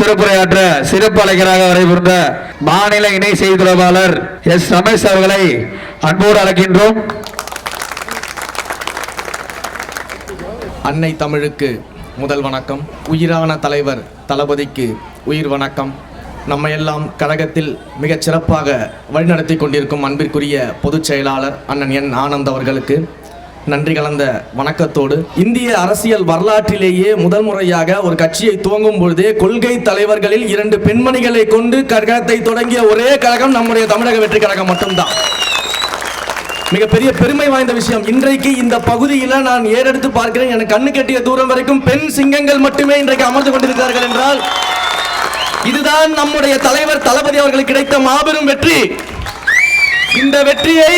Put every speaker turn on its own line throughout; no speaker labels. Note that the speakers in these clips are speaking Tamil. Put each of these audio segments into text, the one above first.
சிறப்புரையாற்ற சிறப்பு அழைக்கராக வரைபுரிந்த மாநில இணை செய்தி தொடர்பாளர் எஸ் ரமேஷ் அவர்களை அன்போடு அழைக்கின்றோம்.
அன்னை தமிழுக்கு முதல் வணக்கம். உயிரான தலைவர் தளபதிக்கு உயிர் வணக்கம். நம்ம எல்லாம் கழகத்தில் மிகச் சிறப்பாக வழிநடத்தி கொண்டிருக்கும் அன்பிற்குரிய பொதுச் செயலாளர் அண்ணன் என் ஆனந்த் அவர்களுக்கு நன்றி கலந்த வணக்கத்தோடு இந்திய அரசியல் வரலாற்றிலேயே முதல் முறையாக ஒரு கட்சியை துவங்கும் பொழுதே கொள்கை தலைவர்களில் இரண்டு பெண்மணிகளை கொண்டு கழகத்தை தொடங்கிய ஒரே கழகம் நம்முடைய தமிழக வெற்றி கழகம் மட்டும்தான். மிகப்பெரிய பெருமை வாய்ந்த விஷயம். இன்றைக்கு இந்த பகுதியில் நான் ஏறெடுத்து பார்க்கிறேன். எனக்கு கண்ணு கட்டிய தூரம் வரைக்கும் பெண் சிங்கங்கள் மட்டுமே இன்றைக்கு அமர்ந்து கொண்டிருக்கிறார்கள் என்றால் இதுதான் நம்முடைய தலைவர் தளபதி அவர்களுக்கு கிடைத்த மாபெரும் வெற்றி. இந்த வெற்றியை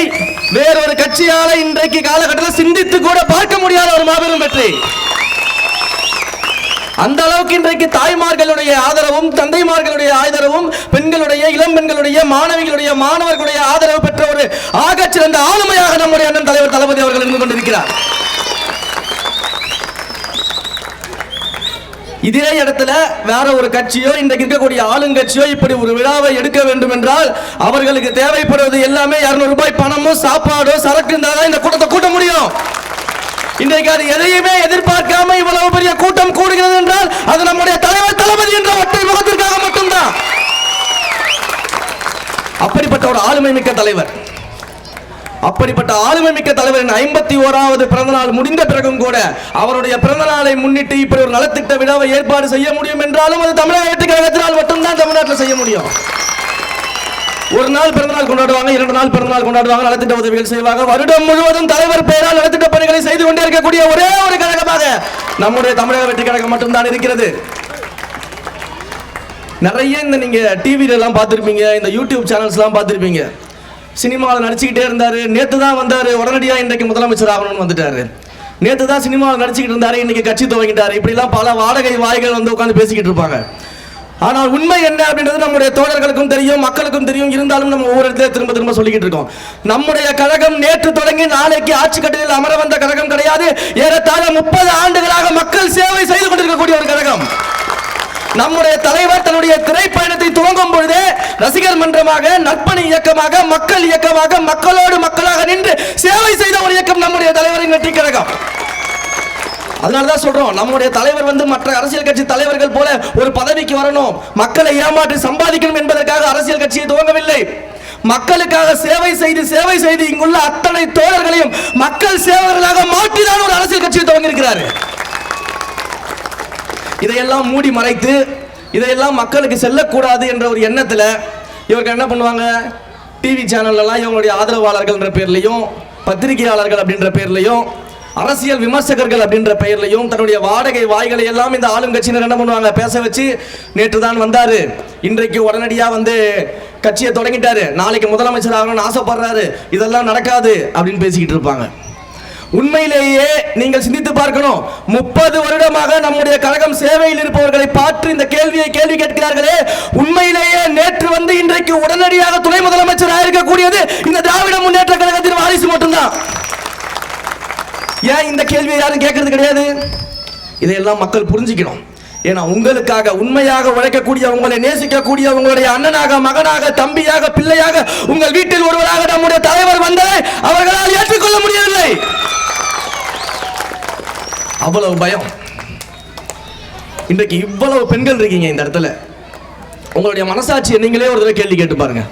வேறொரு கட்சியால இன்றைக்கு காலகட்டத்தில் சிந்தித்து கூட பார்க்க முடியாத ஒரு மாபெரும் வெற்றி. அந்த அளவுக்கு இன்றைக்கு தாய்மார்களுடைய ஆதரவும் தந்தைமார்களுடைய ஆதரவும் பெண்களுடைய இளம் பெண்களுடைய மாணவிகளுடைய மாணவர்களுடைய ஆதரவு பெற்ற ஒரு ஆகச்சிறந்த ஆளுமையாக நம்முடைய அண்ணன் தலைவர் தளபதி அவர்கள் இருந்து கொண்டிருக்கிறார். இதே இடத்துல வேற ஒரு கட்சியோ இன்றைக்கு இருக்கக்கூடிய ஆளுங்கட்சியோ இப்படி ஒரு விழாவை எடுக்க வேண்டும் என்றால் அவர்களுக்கு தேவைப்படுவது எல்லாமே 200 ரூபாய் பணமோ சாப்பாடோ சரக்கு இருந்தால் தான் இந்த கூட்டத்தை கூட்ட முடியும். இன்றைக்கு அது எதையுமே எதிர்பார்க்காம இவ்வளவு பெரிய கூட்டம் கூடுகிறது என்றால் அது நம்முடைய தலைவர் தளபதி என்ற ஒற்றை முகத்திற்காக மட்டும்தான். அப்படிப்பட்ட ஒரு ஆளுமை மிக்க தலைவர். அப்படிப்பட்ட ஆளுமை மிக்க தலைவரின் ஐம்பத்தி ஓராவது பிறந்த நாள் முடிந்த பிறகும் கூட அவருடைய பிறந்த நாளை முன்னிட்டு இப்படி ஒரு நலத்திட்ட விழாவை ஏற்பாடு செய்ய முடியும் என்றாலும் அது தமிழக கழகத்தினால் மட்டும்தான் தமிழ்நாட்டில் செய்ய முடியும். ஒரு நாள் பிறந்தநாள் கொண்டாடுவாங்க இரண்டு நாள் பிறந்தநாள் கொண்டாடுவாங்க நலத்திட்ட உதவிகள் செய்வாங்க. வருடம் முழுவதும் தலைவர் பெயரால் நலத்திட்ட பணிகளை செய்து கொண்டே இருக்கக்கூடிய ஒரே ஒரு கழகமாக நம்முடைய தமிழக வெற்றி கழகம் மட்டும்தான் இருக்கிறது. நிறைய இந்த நீங்க டிவில எல்லாம் பார்த்திருப்பீங்க இந்த யூடியூப் சேனல்ஸ் எல்லாம் பார்த்திருப்பீங்க. சினிமாவில் நடிச்சுக்கிட்டே இருந்தார். நேற்று தான் வந்தார். உடனடியாக இன்றைக்கு முதலமைச்சர் ஆகணும்னு வந்துட்டார். நேற்று தான் சினிமாவில் நடிச்சுக்கிட்டு இருந்தார். இன்றைக்கி கட்சி துவங்கிட்டார். இப்படிலாம் பல வாடகை வாய்கள் வந்து உட்காந்து பேசிக்கிட்டு இருப்பாங்க. ஆனால் உண்மை என்ன அப்படின்றது நம்முடைய தோழர்களுக்கும் தெரியும் மக்களுக்கும் தெரியும். இருந்தாலும் நம்ம ஒவ்வொரு இடத்துல திரும்ப திரும்ப சொல்லிக்கிட்டு இருக்கோம். நம்முடைய கழகம் நேற்று தொடங்கி நாளைக்கு ஆட்சி கட்டத்தில் அமர வந்த கழகம் கிடையாது. ஏறத்தாழ முப்பது ஆண்டுகளாக மக்கள் சேவை செய்து கொண்டிருக்கக்கூடிய ஒரு கழகம். நம்முடைய தலைவர் தன்னுடைய திரைப்பயணத்தை துவங்கும் பொழுது ரசிகர் மன்றமாக நட்பணி இயக்கமாக மக்கள் இயக்கமாக மக்களோடு மக்களாக நின்று சேவை செய்த ஒரு இயக்கம் நம்முடைய தலைவரின் வெற்றி கழகம். அதனால தான் சொல்றோம் நம்முடைய தலைவர் வந்து மற்ற அரசியல் கட்சி தலைவர்கள் போல ஒரு பதவிக்கு வரணும். மக்களை ஏமாற்றி சம்பாதிக்கணும் என்பதற்காக அரசியல் கட்சியை துவங்கவில்லை. மக்களுக்காக சேவை செய்து சேவை செய்து இங்குள்ள அத்தனை தோழர்களையும் மக்கள் சேவர்களாக மாற்றிதான் ஒரு அரசியல் கட்சியை துவங்கியிருக்கிறார்கள் இதையெல்லாம் மூடி மறைத்து இதையெல்லாம் மக்களுக்கு செல்லக்கூடாது என்ற ஒரு எண்ணத்தில் இவர்கள் என்ன பண்ணுவாங்க? டிவி சேனல்லலாம் இவங்களுடைய ஆதரவாளர்கள்ன்ற பேர்லையும் பத்திரிகையாளர்கள் அப்படின்ற பேர்லையும் அரசியல் விமர்சகர்கள் அப்படின்ற பெயர்லையும் தன்னுடைய வாடகை வாய்களை எல்லாம் இந்த ஆளும் கட்சியினர் என்ன பண்ணுவாங்க? பேச வச்சு நேற்று தான் வந்தாரு. இன்றைக்கு உடனடியாக வந்து கட்சியை தொடங்கிட்டாரு. நாளைக்கு முதலமைச்சர் ஆகணும்னு ஆசைப்படுறாரு. இதெல்லாம் நடக்காது அப்படின்னு பேசிக்கிட்டு இருப்பாங்க. உண்மையிலேயே நீங்கள் சிந்தித்து பார்க்கணும். முப்பது வருடமாக நம்முடைய கழகம் சேவையில் இருப்பவர்களை பார்த்து இந்த கேள்வியை கேள்வி கேட்கிறார்களே. உண்மையிலேயே நேற்று வந்து இன்றைக்கு உடனடியாக துணை முதலமைச்சர் இருக்கக்கூடியது இந்த திராவிட முன்னேற்ற கழகத்தின் வாரிசு மட்டும்தான். ஏன் இந்த கேள்வியை யாரும் கேட்கறது கிடையாது? இதையெல்லாம் மக்கள் புரிஞ்சுக்கணும். ஏன்னா உங்களுக்காக உண்மையாக உழைக்கக்கூடிய உங்களை நேசிக்கக்கூடிய உங்களுடைய அண்ணனாக மகனாக தம்பியாக பிள்ளையாக உங்கள் வீட்டில் ஒருவராக நம்முடைய தலைவர் வந்ததை அவர்களால் ஏற்றுக்கொள்ள முடியவில்லை. அவ்வளவு பயம். இன்றைக்கு இவ்வளவு பெண்கள் இருக்கீங்க இந்த இடத்துல. உங்களுடைய மனசாட்சியை நீங்களே ஒரு தடவை கேள்வி கேட்டு பாருங்க.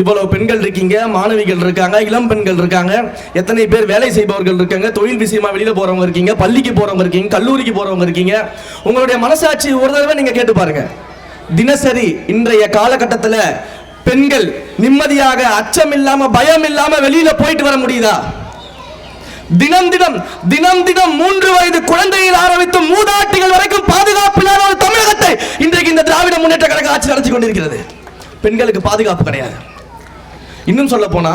இவ்வளவு பெண்கள் இருக்கீங்க மாணவிகள் இருக்காங்க இளம் பெண்கள் இருக்காங்க எத்தனை பேர் வேலை செய்பவர்கள் இருக்காங்க தொழில் விஷயமா வெளியில போறவங்க இருக்கீங்க பள்ளிக்கு போறவங்க இருக்கீங்க கல்லூரிக்கு போறவங்க இருக்கீங்க. உங்களுடைய மனசாட்சி ஒரு தடவை நீங்க கேட்டு பாருங்க. தினசரி இன்றைய காலகட்டத்தில் பெண்கள் நிம்மதியாக அச்சம் இல்லாம பயம் இல்லாம வெளியில போயிட்டு வர முடியுதா? தினம் தினம் தினம் தினம் மூன்று வயது குழந்தையில் ஆரம்பித்து மூதாட்டிகள் வரைக்கும் பாதுகாப்பில்லாத ஒரு தமிழகத்தை இன்றைக்கு இந்த திராவிட முன்னேற்ற கழக ஆட்சி நடத்தி கொண்டிருக்கிறது. பெண்களுக்கு பாதுகாப்பு கிடையாது. இன்னும் சொல்ல போனா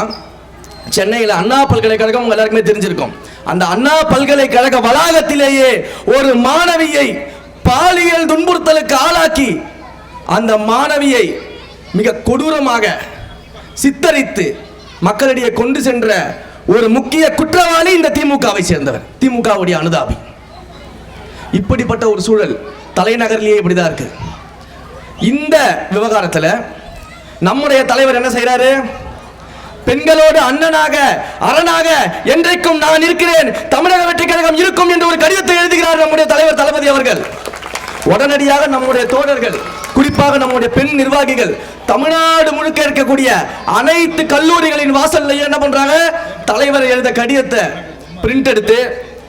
சென்னையில் அண்ணா பல்கலைக்கழகம் உங்க எல்லாருக்குமே தெரிஞ்சிருக்கும். அந்த அண்ணா பல்கலைக்கழக வளாகத்திலேயே ஒரு மாணவியை பாலியல் துன்புறுத்தலுக்கு ஆளாக்கி அந்த மாணவியை மிக கொடூரமாக சித்தரித்து மக்களிடையே கொண்டு சென்ற ஒரு முக்கிய குற்றவாளி இந்த திமுகவை சேர்ந்தவர். திமுகவுடைய அனுதாபி. இப்படிப்பட்ட ஒரு சூழல் தலைநகர்லேயே இப்படிதான் இருக்கு. இந்த விவகாரத்தில் நம்முடைய தலைவர் என்ன செய்கிறாரு பெண்களோடு அண்ணனாக அரணாக என்றைக்கும் நான் இருக்கிறேன் தமிழக வெற்றி கழகம் இருக்கும் என்று ஒரு கடிதத்தை எழுதுகிறார் நம்முடைய தலைவர் தளபதி அவர்கள். உடனடியாக நம்முடைய தோழர்கள் குறிப்பாக நம்முடைய பெண் நிர்வாகிகள் தமிழ்நாடு முழுக்க இருக்கக்கூடிய அனைத்து கல்லூரிகளின் வாசல்ல என்ன பண்றாங்க? தலைவர் எழுத கடிதத்தை பிரிண்ட் எடுத்து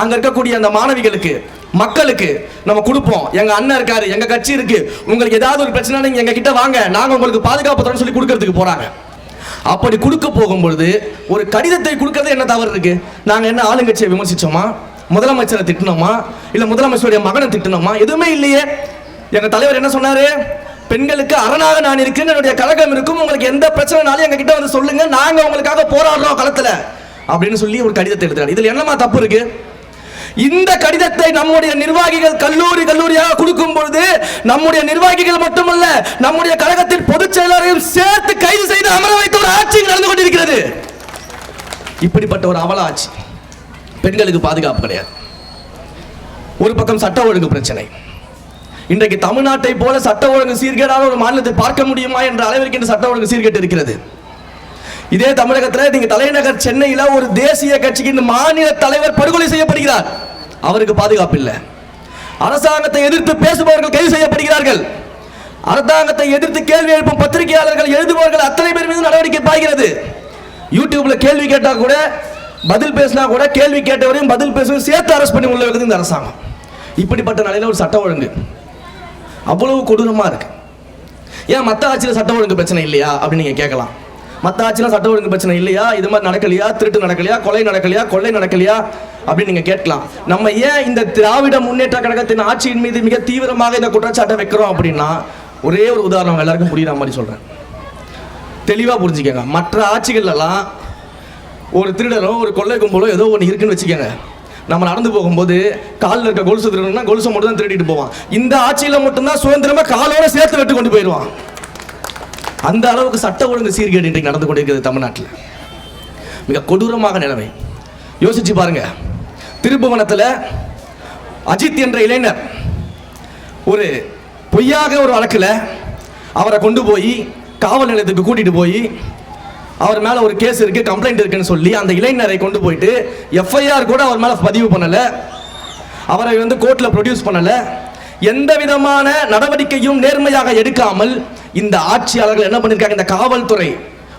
அங்க இருக்கக்கூடிய அந்த மாணவிகளுக்கு மக்களுக்கு நம்ம கொடுப்போம். எங்க அண்ணன் இருக்காரு எங்க கட்சி இருக்கு உங்களுக்கு ஏதாவது ஒரு பிரச்சனை நீங்க எங்க கிட்ட வாங்க. நாங்க உங்களுக்கு பாதுகாப்பு தரோம்னு சொல்லி கொடுக்கறதுக்கு போறாங்க. அப்படி கொடுக்க போகும்பொழுது ஒரு கடிதத்தை கொடுக்கறது என்ன தவறு இருக்கு? நாங்க என்ன ஆளுங்கட்சியை விமர்சிச்சோமா? முதலமைச்சரை திட்டினோமா? இல்ல முதலமைச்சருடைய மகனை திட்டினோமா? எதுவுமே இல்லையே. எங்க தலைவர் என்ன சொன்னாரு? பெண்களுக்கு அரணாக நான் இருக்கேன் என்னுடைய கழகம் இருக்கும் உங்களுக்கு எந்த பிரச்சனைனாலும் எங்க கிட்ட வந்து சொல்லுங்க நாங்க உங்களுக்காக போராடுறோம் களத்துல. அப்படின்னு சொல்லி ஒரு கடிதத்தை எழுதுறாரு. இதுல என்னமா தப்பு இருக்கு? இந்த கடிதத்தை நம்முடைய நிர்வாகிகள் கல்லூரி கல்லூரியாக கொடுக்கும் பொழுது நம்முடைய நிர்வாகிகள் மட்டுமல்ல நம்முடைய கழகத்தின் பொதுச் செயலாளரையும் சேர்த்து கைது செய்து அமர வைத்த ஒரு ஆட்சி நடந்து கொண்டிருக்கிறது. இப்படிப்பட்ட ஒரு அவல ஆட்சி பெண்களுக்கு பாதுகாப்பு கிடையாது. ஒரு பக்கம் சட்ட ஒழுங்கு பிரச்சனை. இன்றைக்கு தமிழ்நாட்டை போல சட்ட ஒழுங்கு சீர்கேடான ஒரு மாநிலத்தை பார்க்க முடியுமா என்ற அளவிற்கு இந்த சட்ட ஒழுங்கு சீர்கேட்டு இருக்கிறது இதே தமிழகத்தில் நீங்க தலைநகர் சென்னையில் ஒரு தேசிய கட்சிக்கு இந்த மாநில தலைவர் படுகொலை செய்யப்படுகிறார். அவருக்கு பாதுகாப்பு இல்லை. அரசாங்கத்தை எதிர்த்து பேசுபவர்கள் கைது செய்யப்படுகிறார்கள். அரசாங்கத்தை எதிர்த்து கேள்வி எழுப்பும் பத்திரிகையாளர்கள் எழுதுபவர்கள் அத்தனை பேர் மீது நடவடிக்கை பாய்கிறது. யூடியூப்ல கேள்வி கேட்டா கூட பதில் பேசினா கூட கேள்வி கேட்டவரையும் பதில் பேசுவதையும் சேர்த்து அரெஸ்ட் பண்ணி உள்ள இந்த அரசாங்கம். இப்படிப்பட்ட நிலையில ஒரு சட்ட ஒழுங்கு. அவ்வளவு கொடூரமா இருக்கு. ஏன் மத்த ஆட்சியில் சட்ட ஒழுங்கு பிரச்சனை இல்லையா அப்படின்னு நீங்க கேட்கலாம். மத்த ஆட்சியில் சட்ட ஒழுங்கு பிரச்சனை இல்லையா? இது மாதிரி நடக்கலையா? திருட்டு நடக்கலையா? கொலை நடக்கலையா? கொள்ளை நடக்கலையா? அப்படின்னு நீங்க கேட்கலாம். நம்ம ஏன் இந்த திராவிட முன்னேற்ற கழகத்தின் ஆட்சியின் மீது மிக தீவிரமாக இந்த குற்றச்சாட்டை வைக்கிறோம் அப்படின்னா ஒரே ஒரு உதாரணம் எல்லாருக்கும் புரியுற மாதிரி சொல்றேன். தெளிவா புரிஞ்சுக்கங்க. மற்ற ஆட்சிகள் எல்லாம் ஒரு திருடரோ ஒரு கொள்ளை கும்பலோ ஏதோ ஒன்று இருக்குன்னு வச்சுக்கோங்க. நம்ம நடந்து போகும்போது காலில் இருக்க கொலுசு திருடணும்னா கொலுசை மட்டும் தான் திருடிட்டு போவான். இந்த ஆட்சியில் மட்டும்தான் சுதந்திரமா காலோட சேர்த்து விட்டு கொண்டு போயிடுவான். அந்த அளவுக்கு சட்ட ஒழுங்கு சீர்கேடு இன்றைக்கு நடந்து கொண்டிருக்கிறது தமிழ்நாட்டில். மிக கொடூரமாக நிலைமை யோசிச்சு பாருங்க. திருப்புவனத்தில் அஜித் என்ற இளைஞர் ஒரு பொய்யாக ஒரு வழக்கில் அவரை கொண்டு போய் காவல் நிலையத்துக்கு கூட்டிட்டு போய் அவர் மேலே ஒரு கேஸ் இருக்குது கம்ப்ளைண்ட் இருக்குன்னு சொல்லி அந்த இளைஞரை கொண்டு போயிட்டு எஃப்ஐஆர் கூட அவர் மேலே பதிவு பண்ணலை. அவரை வந்து கோர்ட்டில் ப்ரொடியூஸ் பண்ணலை. எந்த விதமான நடவடிக்கையும் நேர்மையாக எடுக்காமல் இந்த ஆட்சியாளர்கள் என்ன பண்ணியிருக்காங்க இந்த காவல்துறை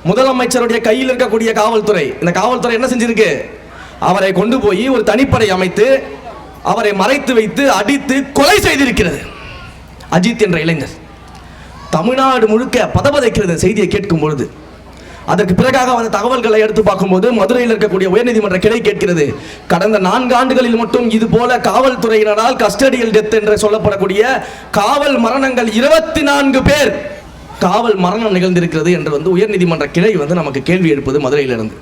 முதலமைச்சருடைய கையில் இருக்கக்கூடிய காவல்துறை இந்த காவல்துறை என்ன செஞ்சிருக்கு? அவரை கொண்டு போய் ஒரு தனிப்படை அமைத்து அவரை மறைத்து வைத்து அடித்து கொலை செய்திருக்கிறது. அஜித் என்ற இளைஞர். தமிழ்நாடு முழுக்க பதபதைக்கிறது இந்த செய்தியை கேட்கும் பொழுது அதற்கு பிறகாக வந்த தகவல்களை எடுத்து பார்க்கும்போது மதுரையில் இருக்கக்கூடிய உயர்நீதிமன்ற கிளை கேட்கிறது. கடந்த நான்கு ஆண்டுகளில் மட்டும் இது போல காவல்துறையினரால் கஸ்டடியில் டெத் என்று சொல்லப்படக்கூடிய காவல் மரணங்கள் இருபத்தி நான்கு பேர் காவல் மரணம் நிகழ்ந்திருக்கிறது என்று வந்து உயர்நீதிமன்ற கிளை வந்து நமக்கு கேள்வி எழுப்பது மதுரையிலிருந்து.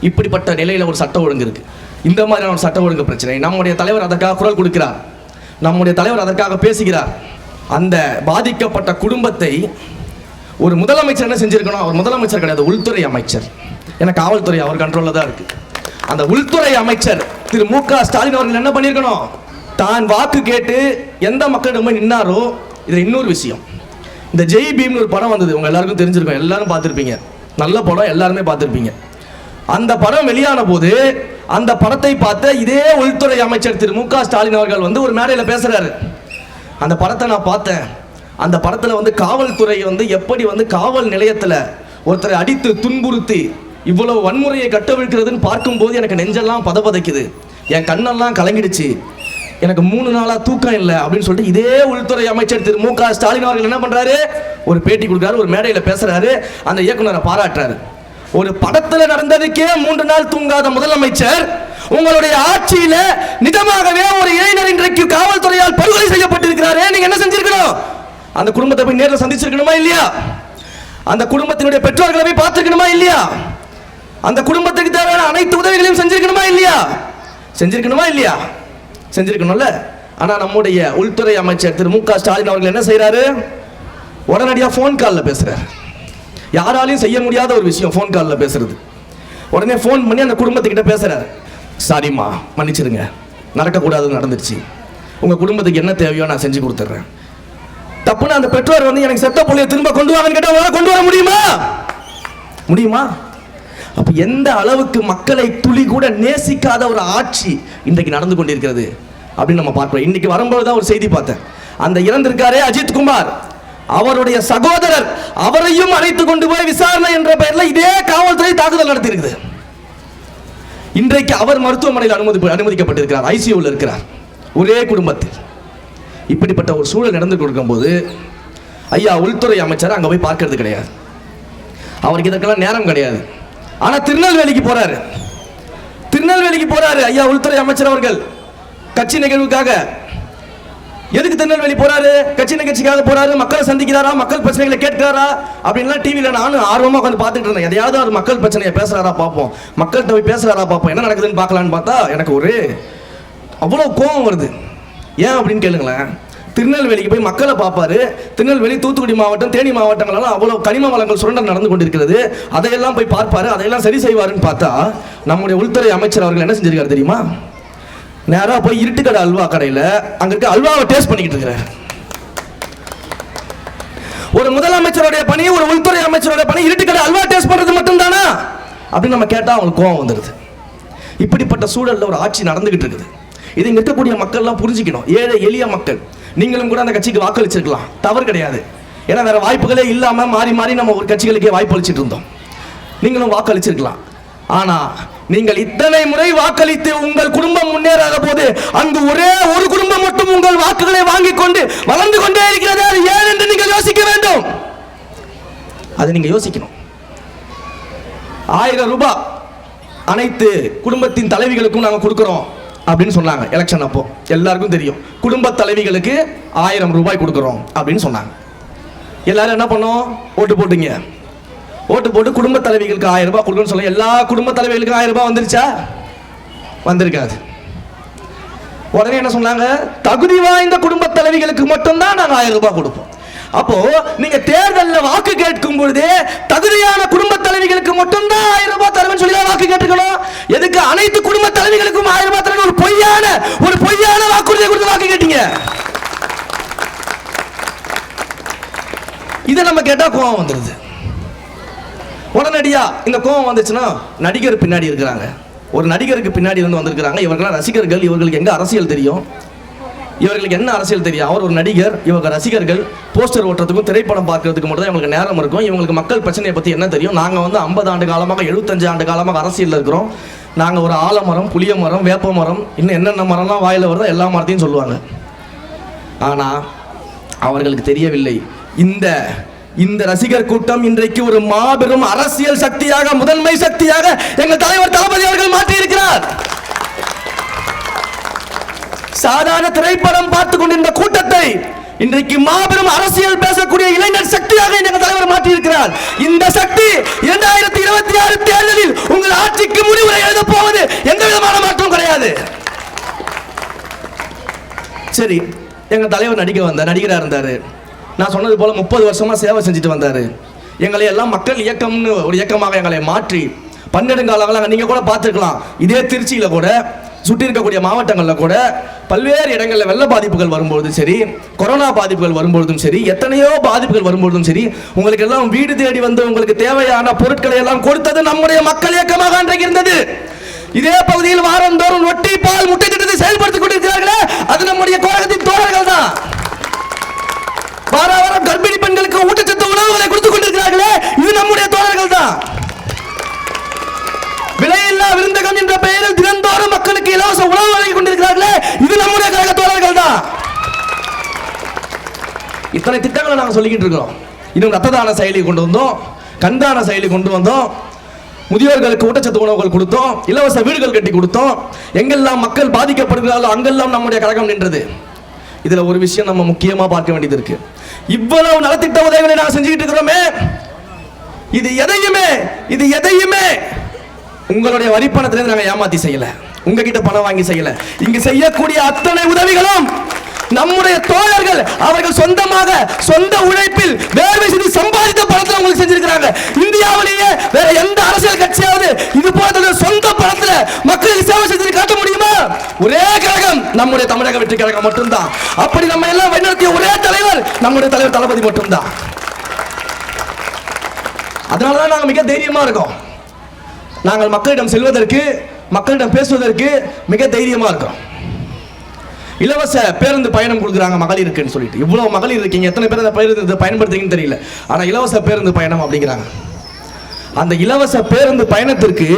இப்படிப்பட்ட நிலையில் ஒரு சட்ட ஒழுங்கு இருக்கு. இந்த மாதிரியான ஒரு சட்ட ஒழுங்கு பிரச்சனை. நம்முடைய தலைவர் அதற்காக குரல் கொடுக்கிறார். நம்முடைய தலைவர் அதற்காக பேசுகிறார். அந்த பாதிக்கப்பட்ட குடும்பத்தை ஒரு முதலமைச்சர் என்ன செஞ்சிருக்கணும்? அவர் முதலமைச்சர் கிடையாது உள்துறை அமைச்சர். ஏன்னா காவல்துறை அவர் கண்ட்ரோலில் தான் இருக்கு. அந்த உள்துறை அமைச்சர் திரு மு க ஸ்டாலின் அவர்கள் என்ன பண்ணியிருக்கணும் தான் வாக்கு கேட்டு எந்த மக்களிடம் போய் நின்னாரோ இது இன்னொரு விஷயம். இந்த ஜெய் பீம்னு ஒரு படம் வந்தது உங்க எல்லாருக்கும் தெரிஞ்சிருக்கும். எல்லாரும் பார்த்துருப்பீங்க. நல்ல படம் எல்லாருமே பார்த்துருப்பீங்க. அந்த படம் வெளியான போது அந்த படத்தை பார்த்த இதே உள்துறை அமைச்சர் திரு மு க ஸ்டாலின் அவர்கள் வந்து ஒரு மேடையில் பேசுறாரு. அந்த படத்தை நான் பார்த்தேன். அந்த படத்தில் வந்து காவல்துறை வந்து எப்படி வந்து காவல் நிலையத்தில் ஒருத்தரை அடித்து துன்புறுத்தி இவ்வளவு வன்முறையை கட்டவிழ்க்கிறதுன்னு பார்க்கும்போது எனக்கு நெஞ்செல்லாம் பதபதைக்குது. என் கண்ணெல்லாம் கலங்கிடுச்சு. எனக்கு மூணு நாளாக தூக்கம் இல்லை அப்படின்னு சொல்லிட்டு இதே உள்துறை அமைச்சர் திரு மு க ஸ்டாலின் அவர்கள் என்ன பண்ணுறாரு ஒரு பேட்டி கொடுக்குறாரு ஒரு மேடையில் பேசுகிறாரு அந்த இயக்குனரை பாராட்டுறாரு. ஒரு படத்தில் நடந்ததுக்கே மூன்று நாள் தூங்காத முதலமைச்சர் உங்களுடைய ஆட்சியில நிஜமாகவே ஒரு இளைஞர் இன்றைக்கு காவல்துறையால் படுகொலை செய்யப்பட்டிருக்கிறாரே அந்த குடும்பத்தை போய் நேரில் சந்திச்சிருக்கணுமா இல்லையா? அந்த குடும்பத்தினுடைய பெற்றோர்களை போய் பார்த்துருக்கணுமா இல்லையா? அந்த குடும்பத்துக்கு தேவையான அனைத்து உதவிகளையும் செஞ்சிருக்கணுமா இல்லையா? செஞ்சிருக்கணுமா இல்லையா? செஞ்சிருக்கணும்ல. ஆனால் நம்முடைய உள்துறை அமைச்சர் திரு மு க. ஸ்டாலின் அவர்கள் என்ன செய்கிறாரு உடனடியாக ஃபோன் காலில் பேசுகிறார் யாராலையும் செய்ய முடியாத ஒரு விஷயம் ஃபோன் காலில் பேசுறது. உடனே ஃபோன் பண்ணி அந்த குடும்பத்துக்கிட்ட பேசுகிறார் சாரிம்மா மன்னிச்சிருங்க நடக்கக்கூடாது நடந்துருச்சு உங்கள் குடும்பத்துக்கு என்ன தேவையோ நான் செஞ்சு கொடுத்துட்றேன். தப்புன்னு அந்த பெற்றோர் வந்து எனக்கு செத்த பிள்ளைய திரும்ப கொண்டு வாங்கன்னு கேட்டால் கொண்டு வர முடியுமா? முடியுமா? அப்ப எந்த அளவுக்கு மக்களை துளி கூட நேசிக்காத ஒரு ஆட்சி இன்றைக்கு நடந்து கொண்டிருக்கிறது அப்படின்னு நம்ம பார்ப்போம். இன்னைக்கு வரும்போது தான் ஒரு செய்தி பார்த்தேன். அந்த இறந்திருக்காரே அஜித் குமார். அவருடைய சகோதரர் அவரையும் அழைத்து கொண்டு போய் விசாரணை என்ற பெயரில் இதே காவல்துறை தாக்குதல் நடத்தியிருக்குது. இன்றைக்கு அவர் மருத்துவமனையில் அனுமதி அனுமதிக்கப்பட்டிருக்கிறார். ஐசியூவில் இருக்கிறார். ஒரே குடும்பத்தில். இப்படிப்பட்ட ஒரு சூழல் நடந்து கொடுக்கும்போது ஐயா உள்துறை அமைச்சர் அங்கே போய் பார்க்கறது கிடையாது. அவருக்கு இதற்கெல்லாம் நேரம் கிடையாது. ஆனால் திருநெல்வேலிக்கு போறாரு. திருநெல்வேலிக்கு போறாரு ஐயா உள்துறை அமைச்சர் அவர்கள். கட்சி நிகழ்வுக்காக. எதுக்கு திருநெல்வேலி போறாரு? கட்சி நிகழ்ச்சிக்காக போறாரு? மக்களை சந்திக்கிறாரா? மக்கள் பிரச்சனைகளை கேட்கிறாரா? அப்படின்லாம் டிவியில் நானும் ஆர்வமாக உட்காந்து பார்த்துட்டு இருந்தேன். எதையாவது அவர் மக்கள் பிரச்சனையை பேசுறாரா பார்ப்போம். மக்கள்கிட்ட போய் பேசுறாரா பார்ப்போம். என்ன நடக்குதுன்னு பார்க்கலான்னு பார்த்தா எனக்கு ஒரு அவ்வளோ கோபம் வருது. ஏன் அப்படின்னு கேளுங்களேன். திருநெல்வேலிக்கு போய் மக்களை பார்ப்பாரு. திருநெல்வேலி தூத்துக்குடி மாவட்டம் தேனி மாவட்டங்களெல்லாம் அவ்வளோ கனிம வளங்கள் சுரண்டல் நடந்து கொண்டிருக்கிறது. அதையெல்லாம் போய் பார்ப்பாரு. அதையெல்லாம் சரி செய்வாருன்னு பார்த்தா நம்முடைய உள்துறை அமைச்சர் அவர்கள் என்ன செஞ்சிருக்காரு தெரியுமா? நேராக போய் இருட்டுக்கடை அல்வா கடையில் அங்கே இருக்க அல்வாவை டேஸ்ட் பண்ணிக்கிட்டு இருக்கிறார். ஒரு முதலமைச்சருடைய பணி ஒரு உள்துறை அமைச்சருடைய பணி இருட்டுக்கடை அல்வா டேஸ்ட் பண்ணுறது மட்டும்தானா? அப்படின்னு நம்ம கேட்டால் அவங்களுக்கு கோவம் வந்துடுது இப்படிப்பட்ட சூழலில் ஒரு ஆட்சி நடந்துகிட்டு இருக்குது. இதை இங்க இருக்கக்கூடிய மக்கள்லாம் புரிஞ்சுக்கணும். ஏழை எளிய மக்கள். நீங்களும் கூட அந்த கட்சிக்கு வாக்களிச்சிருக்கலாம். தவறு கிடையாது. ஏன்னா வேற வாய்ப்புகளே இல்லாமல் மாறி மாறி நம்ம ஒரு கட்சிகளுக்கே வாய்ப்பு அளிச்சிட்டு இருந்தோம். நீங்களும் வாக்களிச்சிருக்கலாம். ஆனா நீங்கள் இத்தனை முறை வாக்களித்து உங்கள் குடும்பம் முன்னேறாத போது அங்கு ஒரே ஒரு குடும்பம் மட்டும் உங்கள் வாக்குகளை வாங்கி கொண்டு வளர்ந்து கொண்டே இருக்கிறது. அது ஏன் என்று நீங்கள் யோசிக்க வேண்டும். அதை நீங்கள் யோசிக்கணும். ஆயிரம் ரூபாய் அனைத்து குடும்பத்தின் தலைவிகளுக்கும் நாங்கள் கொடுக்குறோம். அப்படின்னு சொன்னாங்க எலெக்ஷன் அப்போ. எல்லாருக்கும் தெரியும். குடும்ப தலைவிகளுக்கு ஆயிரம் ரூபாய் கொடுக்குறோம் அப்படின்னு சொன்னாங்க. எல்லாரும் என்ன பண்ணோம்? ஓட்டு போட்டுங்க. ஓட்டு போட்டு குடும்ப தலைவிகளுக்கு ஆயிரம் ரூபாய் கொடுக்கணும்னு சொல்ல எல்லா குடும்ப தலைவிகளுக்கும் ஆயிரம் ரூபாய் வந்துருச்சா? வந்திருக்காது. உடனே என்ன சொன்னாங்க? தகுதி வாய்ந்த குடும்ப தலைவிகளுக்கு மட்டும்தான் நாங்கள் ஆயிரம் ரூபாய் கொடுப்போம். அப்போ நீங்க தேர்தல்ல வாக்கு கேட்கும் பொழுது தகுதியான குடும்ப தலைவிகளுக்கு மட்டும்தான் ஆயிரம் ரூபாய் தருவேன் சொல்லி தான் வாக்கு கேட்டுக்கணும். எதுக்கு? அனைத்து குடும்ப தலைவிகளுக்கும் ஆயிரம் ரூபாய் தரணும். ஒரு பொய்யான ஒரு பொய்யான வாக்குறுதியை கொடுத்து வாக்கு கேட்டீங்க. இதை நம்ம கேட்டா கோவம் வந்துடுது உடனடியா இந்த கோவம் வந்துச்சுன்னா நடிகர் பின்னாடி இருக்கிறாங்க. ஒரு நடிகருக்கு பின்னாடி இருந்து வந்திருக்கிறாங்க. இவர்களாம் ரசிகர்கள் இவர்களுக்கு எங்க அரசியல் தெரியும்? இவர்களுக்கு என்ன அரசியல் தெரியும்? அவர் ஒரு நடிகர் இவங்க ரசிகர்கள் போஸ்டர் ஓட்டுறதுக்கும் திரைப்படம் பார்க்கறதுக்கு மட்டும் தான் இவங்களுக்கு நேரம் இருக்கும். இவங்களுக்கு மக்கள் பிரச்சனையை பற்றி என்ன தெரியும்? நாங்கள் வந்து ஐம்பது ஆண்டு காலமாக எழுபத்தஞ்சு ஆண்டு காலமாக அரசியலில் இருக்கிறோம். நாங்கள் ஒரு ஆலமரம் புளிய மரம் வேப்ப மரம் இன்னும் என்னென்ன மரம்லாம் வாயில் வருதோ எல்லா மரத்தையும் சொல்லுவாங்க. ஆனால் அவர்களுக்கு தெரியவில்லை. இந்த இந்த ரசிகர் கூட்டம் இன்றைக்கு ஒரு மாபெரும் அரசியல் சக்தியாக முதன்மை சக்தியாக எங்கள் தலைவர் தளபதி அவர்கள் மாற்றியிருக்கிறார். இருக்கிறார் சாதாரண திரைப்படம் பார்த்து கொண்டிருந்த கூட்டத்தை இன்றைக்கு மாபெரும் அரசியல் பேசக்கூடிய இளைஞர் சக்தியாக எங்கள் தலைவர் மாற்றி இருக்கிறார் இந்த சக்தி இரண்டாயிரத்தி இருபத்தி ஆறு தேர்தலில் உங்கள் ஆட்சிக்கு முடிவுரை எழுத போவது எந்த விதமான மாற்றம் கிடையாது. சரி எங்கள் தலைவர் நடிக்க வந்தார் நடிகராக இருந்தார். நான் சொன்னது போல் முப்பது வருஷமாக சேவை செஞ்சுட்டு வந்தார். எங்களை எல்லாம் மக்கள் இயக்கம்னு ஒரு இயக்கமாக எங்களை மாற்றி பன்னெடுங்காலங்களாக நீங்கள் கூட பார்த்துருக்கலாம். இதே திருச்சியில் கூட சுற்றி இருக்கக்கூடிய மாவட்டங்களில் கூட பல்வேறு இடங்களில் வெள்ள பாதிப்புகள் வரும்பொழுதும் சரி கொரோனா பாதிப்புகள் வரும்பொழுதும் சரி எத்தனையோ பாதிப்புகள் வரும்பொழுதும் சரி உங்களுக்கு எல்லாம் வீடு தேடி வந்து உங்களுக்கு தேவையான பொருட்களை எல்லாம் கொடுத்தது நம்முடைய மக்கள் இயக்கமாக அன்றைக்கு இருந்தது. இதே பகுதியில் வாரந்தோறும் ரொட்டி பால் முட்டை திட்டத்தை செயல்படுத்திக் கொண்டிருக்கிறார்களே அது நம்முடைய கோரகத்தின் தோழர்கள் தான். வார வாரம் கர்ப்பிணி பெண்களுக்கு ஊட்டச்சத்து உணவுகளை கொடுத்துக் கொண்டிருக்கிறார்களே இது நம்முடைய தோழர்கள் தான். விலையில்லா விருந்தகம் என்ற பெயரில் தினந்தோறும் மக்களுக்கு இலவச உணவு வழங்கி கொண்டிருக்கிறார்களே இது நம்முடைய கழக தோழர்கள் தான் இத்தனை திட்டங்களை நாங்கள் சொல்லிக்கிட்டு இருக்கிறோம். இன்னும் ரத்த தான செயலி கொண்டு வந்தோம். கண்தான செயலி கொண்டு வந்தோம். முதியோர்களுக்கு ஊட்டச்சத்து உணவுகள் கொடுத்தோம். இலவச வீடுகள் கட்டி கொடுத்தோம். எங்கெல்லாம் மக்கள் பாதிக்கப்படுகிறார்களோ அங்கெல்லாம் நம்முடைய கழகம் நின்றது. இதில் ஒரு விஷயம் நம்ம முக்கியமா பார்க்க வேண்டியது இருக்கு. இவ்வளவு நலத்திட்ட உதவிகளை நாங்கள் செஞ்சுக்கிட்டு இருக்கிறோமே. இது எதையுமே இது எதையுமே உங்களுடைய வரிப்பணத்திலேருந்து நாங்கள் ஏமாத்தி செய்யல. உங்ககிட்ட பணம் வாங்கி செய்யல. இங்க செய்யக்கூடிய அத்தனை உதவிகளும் நம்முடைய தோழர்கள் அவர்கள் சொந்தமாக சொந்த உழைப்பில் வேர்வை செய்து சம்பாதித்த பணத்தில் உங்களுக்கு செஞ்சிருக்கிறாங்க. இந்தியாவிலேயே வேற எந்த அரசியல் கட்சியாவது இது போன்ற சொந்த பணத்துல மக்களுக்கு சேவை செஞ்சு காட்ட முடியுமா? ஒரே கழகம் நம்முடைய தமிழக வெற்றி கழகம் மட்டும்தான். அப்படி நம்ம எல்லாம் வழிநடத்திய ஒரே தலைவர் நம்முடைய தலைவர் தளபதி மட்டும்தான். அதனாலதான் நாங்கள் மிக தைரியமா இருக்கோம். நாங்கள் மக்களிடம் செல்வதற்கு மக்களிடம் பேசுவதற்கு மிக தைரியமாக இருக்கிறோம் இலவச பேருந்து பயணம் கொடுக்குறாங்க மகளிருக்குன்னு சொல்லிட்டு. இவ்வளோ மகளிர் இருக்கீங்க எத்தனை பேர் அந்த பேருந்து பயன்படுத்துறீங்கன்னு தெரியல. ஆனால் இலவச பேருந்து பயணம் அப்படிங்கிறாங்க. அந்த இலவச பேருந்து பயணத்திற்கு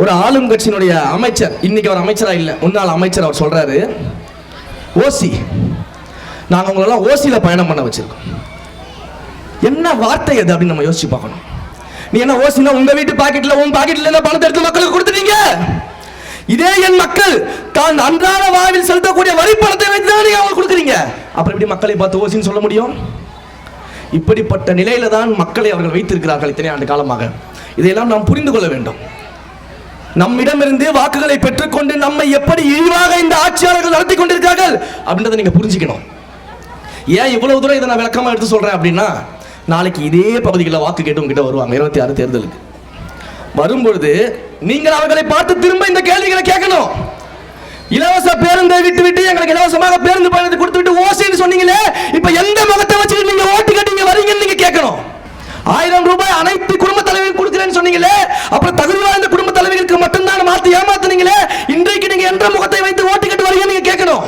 ஒரு ஆளும் கட்சியினுடைய அமைச்சர் இன்னைக்கு அவர் அமைச்சராக இல்லை முன்னாள் அமைச்சர் அவர் சொல்கிறாரு ஓசி நாங்கள் உங்களெல்லாம் ஓசியில் பயணம் பண்ண வச்சுருக்கோம். என்ன வார்த்தை அது அப்படின்னு நம்ம யோசிச்சு பார்க்கணும். நீ என்ன ஓசினா உங்கள் வீட்டு பாக்கெட்டில் உன் பாக்கெட்டில் என்ன பணத்தை எடுத்து மக்களுக்கு கொடுத்துட்டீங்க? இதே என் மக்கள் தான் அன்றாட வாழ்வில் செலுத்தக்கூடிய வரி பணத்தை வைத்து தான் கொடுக்குறீங்க. அப்புறம் எப்படி மக்களை பார்த்து ஓசின்னு சொல்ல முடியும்? இப்படிப்பட்ட நிலையில தான் மக்களை அவர்கள் வைத்திருக்கிறார்கள் இத்தனை ஆண்டு காலமாக. இதையெல்லாம் நாம் புரிந்து கொள்ள வேண்டும். நம்மிடமிருந்து வாக்குகளை பெற்றுக்கொண்டு நம்மை எப்படி இழிவாக இந்த ஆட்சியாளர்கள் நடத்தி கொண்டிருக்கிறார்கள் அப்படின்றத நீங்க புரிஞ்சுக்கணும். ஏன் இவ்வளவு தூரம் இதை நான் விளக்கமா எடுத்து சொல்றேன் அப்படின்னா நாளைக்கு இதே பகுதிகளில் வாக்கு கேட்டு உங்ககிட்ட வருவாங்க. இருபத்தி ஆறு தேர்தலுக்கு. வரும்பொழுது நீங்கள் அவர்களை பார்த்து திரும்ப இந்த கேள்விகளை கேட்கணும். இலவச பேருந்தை விட்டு விட்டு எங்களுக்கு இலவசமாக பேருந்து பயணத்தை கொடுத்து விட்டு ஓசின்னு சொன்னீங்களே இப்ப எந்த முகத்தை வச்சுட்டு நீங்க ஓட்டு கட்டிங்க வரீங்கன்னு நீங்க கேட்கணும். ஆயிரம் ரூபாய் அனைத்து குடும்ப தலைவர்கள் கொடுக்கிறேன்னு சொன்னீங்களே அப்புறம் தகுதி வாய்ந்த குடும்ப தலைவர்களுக்கு மட்டும்தான் மாத்தி ஏமாத்துனீங்களே இன்றைக்கு நீங்க என்ற முகத்தை வைத்து ஓட்டு கட்டு வரீங்கன்னு நீங்க கேட்கணும்.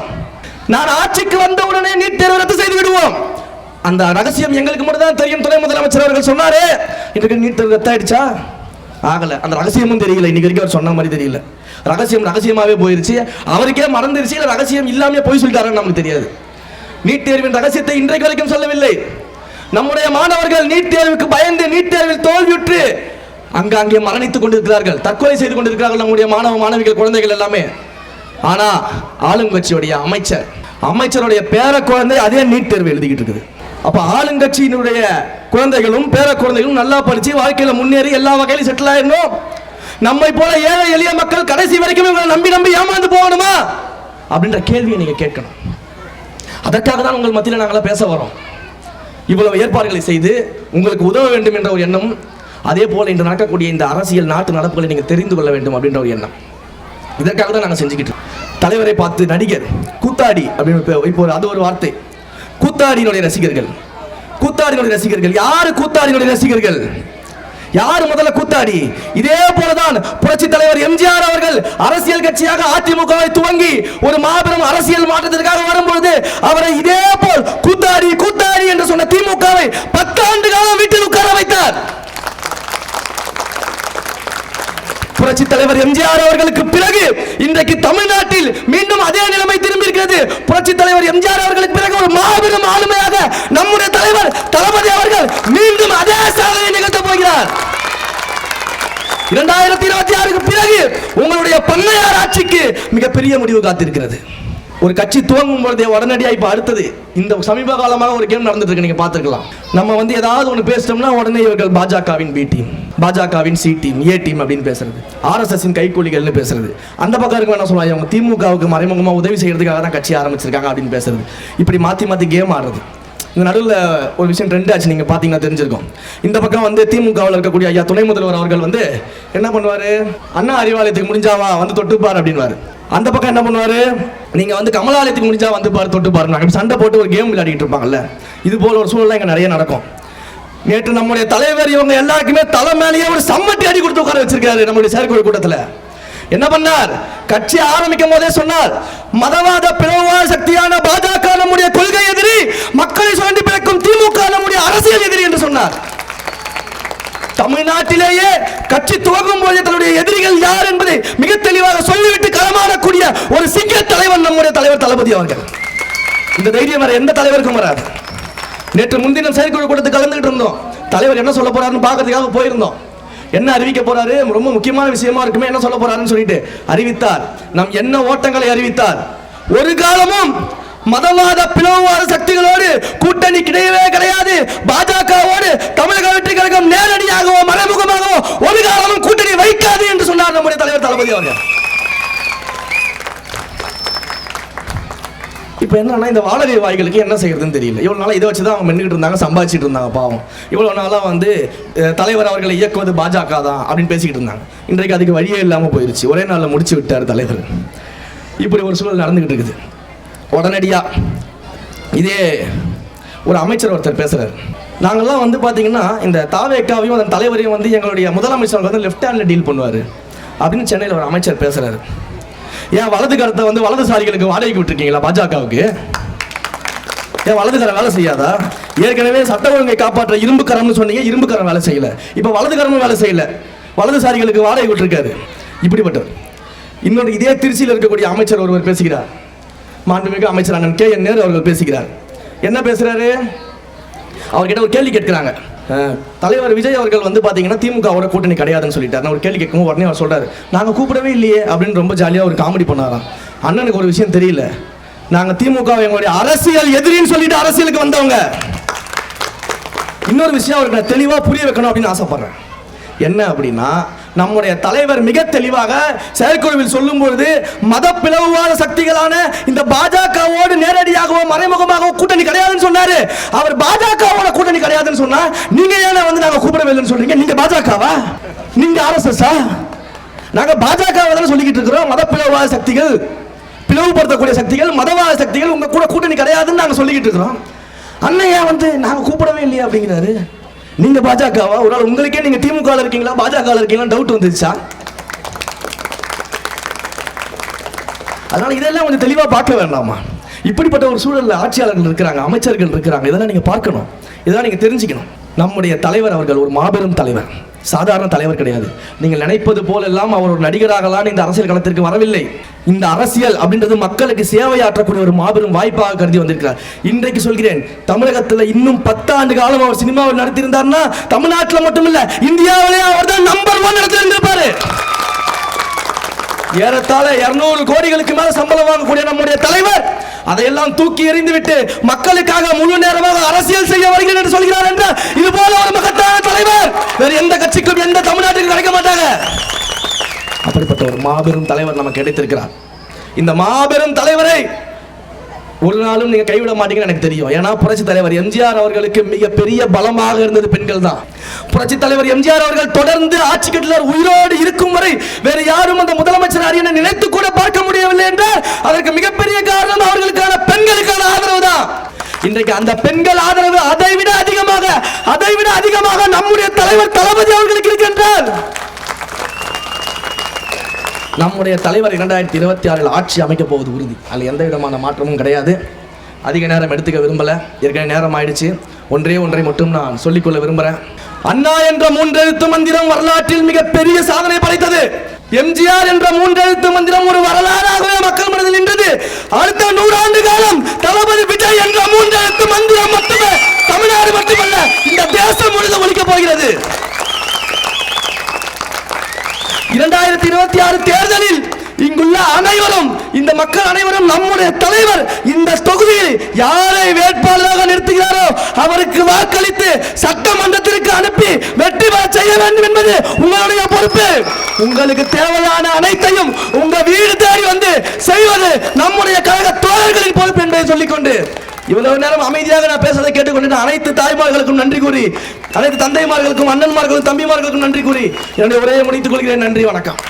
நான் ஆட்சிக்கு வந்த உடனே நீட் தேர்வு ரத்து செய்து விடுவோம். அந்த ரகசியம் எங்களுக்கு மட்டும் தான் தெரியும் துணை முதலமைச்சர் அவர்கள் சொன்னாரு. இன்றைக்கு நீட் தேர்வு ரத்தாயிடுச்சா? ஆகல. அந்த ரகசியமும் தெரியல. இன்னைக்கு வரைக்கும் அவர் சொன்ன மாதிரி தெரியல. ரகசியம் ரகசியமாவே போயிருச்சு. அவருக்கே மறந்துருச்சு. இல்ல ரகசியம் இல்லாம போய் சொல்லிட்டாருன்னு நமக்கு தெரியாது. நீட் தேர்வின் ரகசியத்தை இன்றைக்கு வரைக்கும் சொல்லவில்லை. நம்முடைய மாணவர்கள் நீட் தேர்வுக்கு பயந்து நீட் தேர்வில் தோல்வியுற்று அங்காங்கே மரணித்துக் கொண்டிருக்கிறார்கள். தற்கொலை செய்து கொண்டிருக்கிறார்கள் நம்முடைய மாணவ மாணவிகள் குழந்தைகள் எல்லாமே. ஆனா ஆளுங்கட்சியுடைய அமைச்சர் அமைச்சருடைய பேர குழந்தை அதே நீட் தேர்வு எழுதிக்கிட்டு இருக்குது. அப்ப ஆளுங்கட்சியினுடைய குழந்தைகளும் பேர குழந்தைகளும் நல்லா படிச்சு வாழ்க்கையில முன்னேறி எல்லா வகையிலும் செட்டில் ஆயிடணும். நம்மை போல ஏழை எளிய மக்கள் கடைசி வரைக்கும் இவங்களை நம்பி நம்பி ஏமாந்து போகணுமா? அப்படின்ற கேள்வியை நீங்க கேட்கணும். அதற்காக தான் உங்கள் மத்தியில் நாங்களாம் பேச வரோம் இவ்வளவு ஏற்பாடுகளை செய்து உங்களுக்கு உதவ வேண்டும் என்ற ஒரு எண்ணம் அதே போல இன்று நடக்கக்கூடிய இந்த அரசியல் நாட்டு நடப்புகளை நீங்கள் தெரிந்து கொள்ள வேண்டும் அப்படின்ற ஒரு எண்ணம். இதற்காக தான் நாங்கள் செஞ்சுக்கிட்டு தலைவரை பார்த்து நடிகர் கூத்தாடி அப்படின்னு இப்போ ஒரு- அது ஒரு வார்த்தை. கூத்தாடியினுடைய ரசிகர்கள். கூத்தாடியினுடைய ரசிகர்கள். யாரு கூத்தாடியினுடைய ரசிகர்கள்? யார் முதல்ல கூத்தாடி? இதே போலதான் புரட்சி தலைவர் எம்ஜிஆர் அவர்கள் அரசியல் கட்சியாக அதிமுகவை துவங்கி ஒரு மாபெரும் அரசியல் மாற்றத்திற்காக வரும்பொழுது அவரை இதே போல் கூத்தாடி கூத்தாடி என்று சொன்ன திமுகவை பத்தாண்டு காலம் வீட்டில் உட்கார வைத்தார். புரட்சி தலைவர் எம்ஜிஆர் அவர்களுக்கு பிறகு இன்றைக்கு தமிழ்நாட்டில் மீண்டும் அதே நிலைமை திரும்பி இருக்கிறது. புரட்சி தலைவர் எம்ஜிஆர் அவர்களுக்கு மாபெரும் ஆளுமையாக நம்முடைய தலைவர் தளபதி அவர்கள் மீண்டும் அதே சாதனை நிகழ்த்த போகிறார். இரண்டாயிரத்தி இருபத்தி ஆறுக்கு பிறகு உங்களுடைய பண்ணையார் ஆட்சிக்கு மிகப்பெரிய முடிவு காத்திருக்கிறது. ஒரு கட்சி துவங்கும் பொழுது உடனடியாக இப்போ அடுத்தது இந்த சமீப காலமாக ஒரு கேம் நடந்துட்டு இருக்கு. நீங்க பார்த்துருக்கலாம். நம்ம வந்து ஏதாவது ஒன்று பேசிட்டோம்னா உடனே இவர்கள் பாஜகவின் பி டீம் பாஜகவின் சி டீம் ஏ டீம் அப்படின்னு பேசுறது. ஆர்எஸ்எஸ்ஸின் கைக்கூலிகள்னு பேசுறது. அந்த பக்கம் இருக்க என்ன சொல்லுவாங்க? அவங்க திமுகவுக்கு மறைமுகமாக உதவி செய்யறதுக்காக தான் கட்சி ஆரம்பிச்சிருக்காங்க அப்படின்னு பேசுறது. இப்படி மாற்றி மாற்றி கேம் ஆடுறது. இந்த நடுவில் ஒரு விஷயம் ட்ரெண்ட் ஆச்சு. நீங்கள் பார்த்தீங்கன்னா தெரிஞ்சிருக்கும். இந்த பக்கம் வந்து திமுகவில் இருக்கக்கூடிய ஐயா துணை முதல்வர் அவர்கள் வந்து என்ன பண்ணுவார்? அண்ணா அறிவாலயத்துக்கு முடிஞ்சாவா? வந்து தொட்டுப்பார் அப்படின்வாரு அந்த பக்கம் என்ன பண்ணுவாரு? நீங்க வந்து கமலாலயத்துக்கு முடிஞ்சா வந்து பாரு தொட்டு பாருங்க சண்டை போட்டு ஒரு கேம் விளையாடிட்டு இருப்பாங்கல்ல. இது போல ஒரு சூழ்நிலை இங்க நிறைய நடக்கும். நேற்று நம்முடைய தலைவர் இவங்க எல்லாருக்குமே தலை மேலேயே ஒரு சம்மட்டி அடி கொடுத்து உட்கார வச்சிருக்காரு நம்முடைய செயற்குழு கூட்டத்தில். என்ன பண்ணார்? கட்சி ஆரம்பிக்கும் போதே சொன்னார் மதவாத பிளவுவாத சக்தியான பாஜக நம்முடைய கொள்கை எதிரி மக்களை சுரண்டி பிறக்கும் திமுக நம்முடைய அரசியல் எதிரி என்று சொன்னார். தமிழ்நாட்டிலேயே கட்சி துவங்கும் போது தன்னுடைய எதிரிகள் யார் என்பதை மிக தெளிவாக சொல்லிவிட்டு களமாடக்கூடிய ஒரு சிங்க தலைவன் நம்முடைய தலைவர் தளபதி அவர்கள். இந்த தைரியம் வர எந்த தலைவருக்கும் வராது. நேற்று முன்தினம் செயற்குழு கூட்டத்துக்கு கலந்துகிட்டு இருந்தோம். தலைவர் என்ன சொல்ல போறாருன்னு பார்க்கறதுக்காக போயிருந்தோம். என்ன அறிவிக்க போறாரு? ரொம்ப முக்கியமான விஷயமா இருக்குமே என்ன சொல்ல போறாருன்னு சொல்லிட்டு அறிவித்தார். நம் என்ன ஓட்டங்களை அறிவித்தார்? ஒரு காலமும் மதவாத பிளவுவாத சக்திகளோடு கூட்டணி கிடையவே கிடையாது. பாஜகவோடு தமிழக வெற்றி கழகம் நேரடியாகவோ மறைமுகமாகவோ ஒரு காலமும் கூட்டணி வைக்காது என்று சொன்னார் நம்முடைய தலைவர் தளபதி அவர்கள். இப்போ என்னன்னா இந்த வாடகை வாய்களுக்கு என்ன செய்யறதுன்னு தெரியல. இவ்வளோ நாளாக இதை வச்சு தான் அவங்க மென்னுக்கிட்டு இருந்தாங்க சம்பாதிச்சிட்டு இருந்தாங்க பாவம். இவ்வளோ நாளாக வந்து தலைவர் அவர்களை இயக்குவது பாஜக தான் அப்படின்னு பேசிக்கிட்டு இருந்தாங்க. இன்றைக்கு அதுக்கு வழியே இல்லாமல் போயிடுச்சு ஒரே நாளில் முடிச்சு விட்டார் தலைவர். இப்படி ஒரு சூழல் நடந்துக்கிட்டு இருக்குது. உடனடியாக இதே ஒரு அமைச்சர் ஒருத்தர் பேசுகிறார் நாங்கள்லாம் வந்து பார்த்தீங்கன்னா இந்த தாவேக்காவையும் அதன் தலைவரையும் வந்து எங்களுடைய முதலமைச்சர் வந்து லெஃப்ட் ஹேண்டில் டீல் பண்ணுவார். அப்படின்னு சென்னையில் ஒரு அமைச்சர் பேசுகிறார் ஏன் வலது கருத்தை வந்து வலதுசாரிகளுக்கு வாடகைக்கு விட்டுருக்கீங்களா பாஜகவுக்கு? ஏன் வலதுகரம் வேலை செய்யாதா? ஏற்கனவே சட்ட ஒழுங்கை காப்பாற்ற இரும்பு கரம்னு சொன்னீங்க இரும்பு கரம் வேலை செய்யல. இப்போ வலதுகரமும் வேலை செய்யல. வலதுசாரிகளுக்கு வாடகை விட்டுருக்காரு. இப்படிப்பட்டவர். இன்னொரு இதே திருச்சியில் இருக்கக்கூடிய அமைச்சர் ஒருவர் பேசுகிறார். மாண்புமிகு அமைச்சர் அண்ணன் கே என் நேரு அவர்கள் பேசுகிறார். என்ன பேசுகிறாரு அவர்கிட்ட ஒரு கேள்வி கேட்கிறாங்க. தலைவர் விஜய் அவர்கள் வந்து பார்த்தீங்கன்னா திமுகவோட கூட்டணி கிடையாதுன்னு சொல்லிட்டார். நான் ஒரு கேள்வி கேட்கும் உடனே அவர் சொல்றாரு நாங்கள் கூப்பிடவே இல்லையே அப்படின்னு ரொம்ப ஜாலியாக ஒரு காமெடி பண்ணாராம். அண்ணனுக்கு ஒரு விஷயம் தெரியல. நாங்கள் திமுக எங்களுடைய அரசியல் எதிரின்னு சொல்லிட்டு அரசியலுக்கு வந்தவங்க. இன்னொரு விஷயம் அவருக்கு நான் புரிய வைக்கணும் அப்படின்னு ஆசைப்பட்றேன். என்ன அப்படின்னா நம்முடைய தலைவர் மிக தெளிவாக செயற்குழுவில் சொல்லும் பொழுது மத பிளவுவாத சக்திகளான இந்த பாஜகவோடு நேரடியாகவோ மறைமுகமாகவோ கூட்டணி கிடையாதுன்னு சொன்னாரு. அவர் பாஜகவோட கூட்டணி கிடையாதுன்னு சொன்னா நீங்க ஏன்னா வந்து நாங்க கூப்பிடவில்லைன்னு சொல்றீங்க. நீங்க பாஜகவா? நீங்க ஆர்எஸ்எஸ்ஸா நாங்க பாஜகவை தானே சொல்லிக்கிட்டு இருக்கிறோம். மத பிளவுவாத சக்திகள் பிளவுபடுத்தக்கூடிய சக்திகள் மதவாத சக்திகள் உங்க கூட கூட்டணி கிடையாதுன்னு நாங்க சொல்லிக்கிட்டு இருக்கிறோம். அண்ணன் ஏன் வந்து நாங்க கூப்பிடவே இல்லையா அப்படிங்கிறாரு. நீங்க பாஜகவா? ஒரு நாள் உங்களுக்கே நீங்க திமுக இருக்கீங்களா? பாஜக இருக்கீங்களா? டவுட் வந்துச்சா அதனால இதெல்லாம் கொஞ்சம் தெளிவா பார்க்க வேண்டாமா? இப்படிப்பட்ட ஒரு சூழல்ல ஆட்சியாளர்கள் இருக்கிறாங்க அமைச்சர்கள் இருக்கிறாங்க. இதெல்லாம் நீங்க பார்க்கணும். இதெல்லாம் நீங்க தெரிஞ்சுக்கணும். நம்முடைய தலைவர் அவர்கள் ஒரு மாபெரும் தலைவர். சாதாரண தலைவர் கிடையாது. நீங்கள் நினைப்பது போலெல்லாம் அவர் ஒரு நடிகராகலாம் இந்த அரசியல் களத்திற்கு வரவில்லை. இந்த அரசியல் அப்படின்றது மக்களுக்கு சேவையாற்றக்கூடிய ஒரு மாபெரும் வாய்ப்பாக கருதி வந்திருக்கிறார். இன்றைக்கு சொல்கிறேன் தமிழகத்துல இன்னும் பத்தாண்டு காலம் அவர் சினிமாவில் நடத்தியிருந்தார்னா தமிழ்நாட்டில் மட்டுமில்ல இந்தியாவிலே அவர் தான் நம்பர் ஒன் நடத்திருந்திருப்பாரு ஏறத்தாழ 200 கோடிகளுக்கு மேல சம்பளம் வாங்கக்கூடிய நம்முடைய தலைவர் அதையெல்லாம் தூக்கி எறிந்து விட்டு மக்களுக்காக முழு நேரமாக அரசியல் செய்ய வருகிறேன் என்று சொல்கிறார் என்ற இது போல ஒரு மகத்தான தலைவர். வேறு எந்த கட்சிக்கும் எந்த தமிழ்நாட்டுக்கும் கிடைக்க மாட்டாங்க. அப்படிப்பட்ட ஒரு மாபெரும் தலைவர் நமக்கு கிடைத்திருக்கிறார். இந்த மாபெரும் தலைவரை ஒரு நாளும் நீங்க கைவிட மாட்டீங்கன்னு எனக்கு தெரியும். ஏன்னா புரட்சி தலைவர் எம்ஜிஆர் அவர்களுக்கு மிகப்பெரிய பலமாக இருந்தது பெண்கள் தான். புரட்சி தலைவர் எம்ஜிஆர் அவர்கள் தொடர்ந்து ஆட்சி கட்டில் உயிரோடு இருக்கும் வரை வேறு யாரும் அந்த முதலமைச்சர் அரியணை நினைத்து கூட பார்க்க முடியவில்லை என்றால் அதற்கு மிகப்பெரிய காரணம் அவர்களுக்கான பெண்களுக்கான ஆதரவு தான். இன்றைக்கு அந்த பெண்கள் ஆதரவு அதை விட அதிகமாக அதை விட அதிகமாக நம்முடைய தலைவர் தளபதி அவர்களுக்கு இருக்கின்றார். நம்முடைய தலைவர் இரண்டாயிரத்தி இருபத்தி ஆறில் ஆட்சி அமைக்கப் போவது உறுதி. அதில் எந்த விதமான மாற்றமும் கிடையாது. அதிக நேரம் எடுத்துக்க விரும்பலை. ஏற்கனவே நேரம் ஆயிடுச்சு. ஒன்றே ஒன்றை மட்டும் நான் சொல்லிக்கொள்ள விரும்புகிறேன் அண்ணா என்ற மூன்றெழுத்து மந்திரம் வரலாற்றில் மிக பெரிய சாதனை படைத்தது. எம்ஜிஆர் என்ற மூன்றெழுத்து மந்திரம் ஒரு வரலாறாகவே மக்கள் மனதில் நின்றது. அடுத்த நூறாண்டு காலம் தளபதி விஜய் என்ற மூன்றெழுத்து மந்திரம் மட்டுமே தமிழ்நாடு மட்டுமல்ல இந்த தேசம் முழுதும் ஒழிக்கப் போகிறது. இரண்டாயிரத்தி இருபத்தி ஆறு தேர்தலில் இங்குள்ள அனைவரும் இந்த மக்கள் அனைவரும் நம்முடைய தலைவர் இந்த தொகுதியில் யாரை வேட்பாளராக நிறுத்துகிறாரோ அவருக்கு வாக்களித்து சட்டமன்றத்திற்கு அனுப்பி வெற்றி பெற செய்ய வேண்டும் என்பது உங்களுடைய பொறுப்பு. உங்களுக்கு தேவையான அனைத்தையும் உங்க வீடு தேடி வந்து செய்வது நம்முடைய கழக தோழர்களின் பொறுப்பு என்பதை சொல்லிக்கொண்டு இவ்வளவு நேரம் அமைதியாக நான் பேசுவதை கேட்டுக்கொண்டு அனைத்து தாய்மார்களுக்கும் நன்றி கூறி அனைத்து தந்தைமார்களுக்கும் அண்ணன்மார்களுக்கும் தம்பிமார்களுக்கும் நன்றி கூறி என்னுடைய உரையை முடித்துக் கொள்கிறேன். நன்றி வணக்கம்.